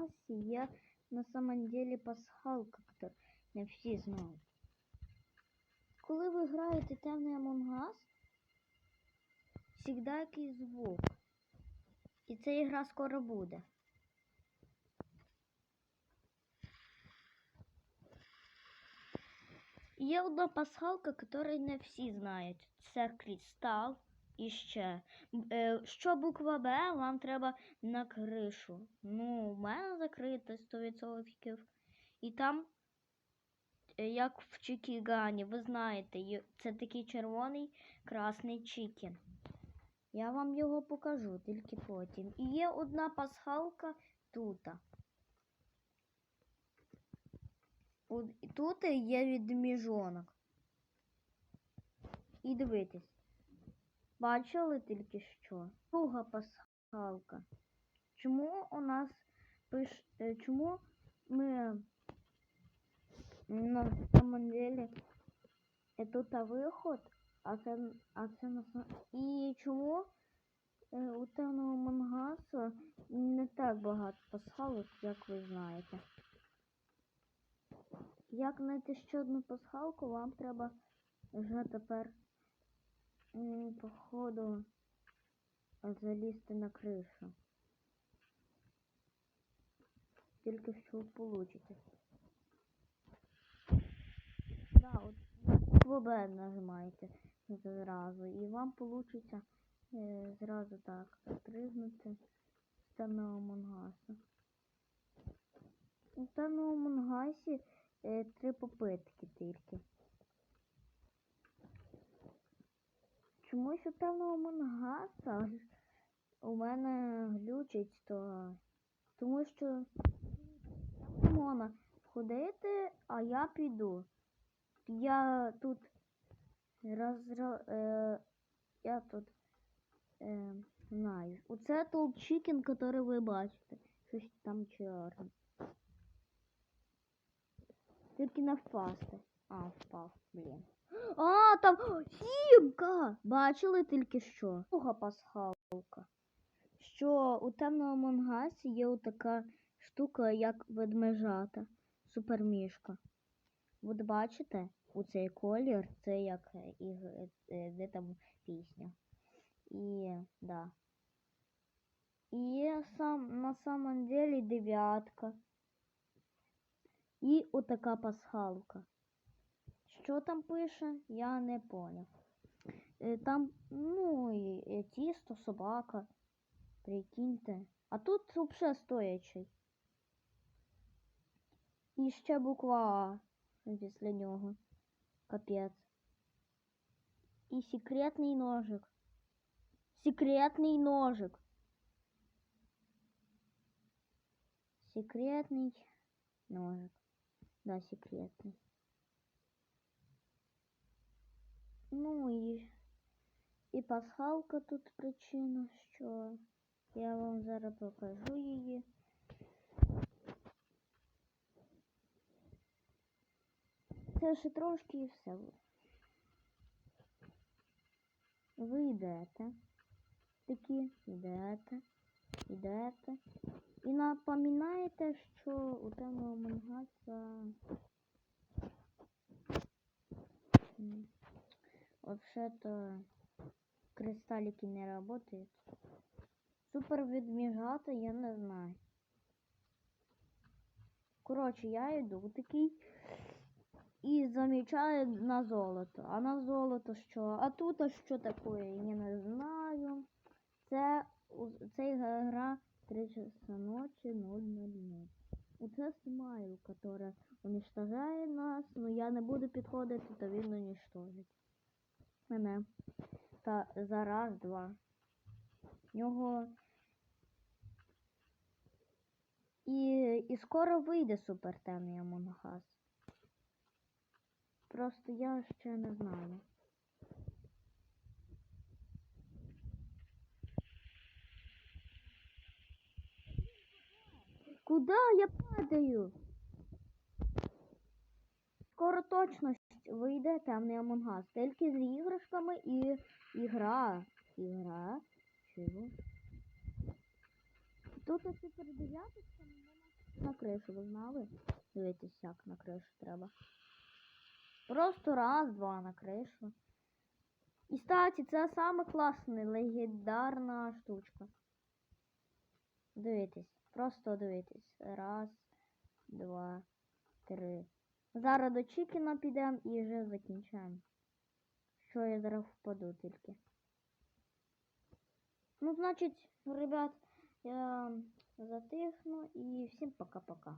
Us є на самом деле пасхалка, яку не всі знають. Коли ви граєте темний Among Us, завжди якийсь звук. І ця ігра скоро буде. Є одна пасхалка, яку не всі знають. Це кристал і ще. Е, Що буква Б, вам треба на кришу. Ну, у мене закрите 100%. І там, е, як в Чикігані, ви знаєте, це такий червоний красний чикен. Я вам його покажу тільки потім. І є одна пасхалка тут. Тут є відміжонок. І дивитесь. Бачили тільки що? Друга пасхалка. Чому у нас пиш... е, Чому ми на самом деле тут виход, а це, а це на І чому е, у темного мангасу не так багато пасхалок, як ви знаєте? Як знайти ще одну пасхалку, вам треба вже тепер походу залізти на кришу. Тільки ви получите. Да, от букву Б нажимаєте зразу, і вам получиться е, зразу так пригнути з темного мангасу. У темному мангасі е, три попитки тільки. Чомусь у мангаса у мене глючить, то тому що не можна ходити, а я піду. Я тут розра... е, я тут е, знаю. Оце тут чикен, який ви бачите. Щось там чорне. Тільки не впасти. А, впав, блін. А, там сімка! Бачили тільки що? Друга пасхалка. Що у темному мангасі є така штука, як ведмежата, супермішка. От бачите, у цей колір, це як е, іг- е, е, де там пісня. І да. І сам на самом деле дев'ятка. І отака пасхалка. Що там пише, я не поняв. Е, Там, ну, і, е, тісто, собака. Прикиньте. А тут взагалі стоячий. І ще буква А після нього. Капець. І секретний ножик. Секретний ножик. Секретний ножик. Да, секретний. Ну і, і пасхалка тут причина, що я вам зараз покажу її. Це ще трошки і все. Ви йдете, такі йдете, йдете. І напоминаєте, що у темного мангаса вообще-то кристаллики не работают. Супер відміжата я не знаю. Коротше, я йду такий і замічаю на золото. А на золото що? А тут а що таке? Я не знаю. Це це гра 3 часа ночі 000. Оце смайл, яка уничтожає нас, но я не буду підходити, то він уничтожить. Мене. Та за раз, два. В нього. І, і скоро вийде супертемний Us. Просто я ще не знаю. Куда я падаю? Скоро точно вийде темний Among. Тільки з іграшками і ігра. Ігра. Чого? Тут але вона На кришу ви знали? Дивитесь, як на кришу треба. Просто раз, два на кришу. І статі, це саме класна, легендарна штучка. Дивитесь, просто дивитесь. Раз, два, три. Зараз до Чікіна підемо і вже закінчаємо. Що я зараз впаду тільки. Ну, значить, ребят, я затихну і всім пока-пока.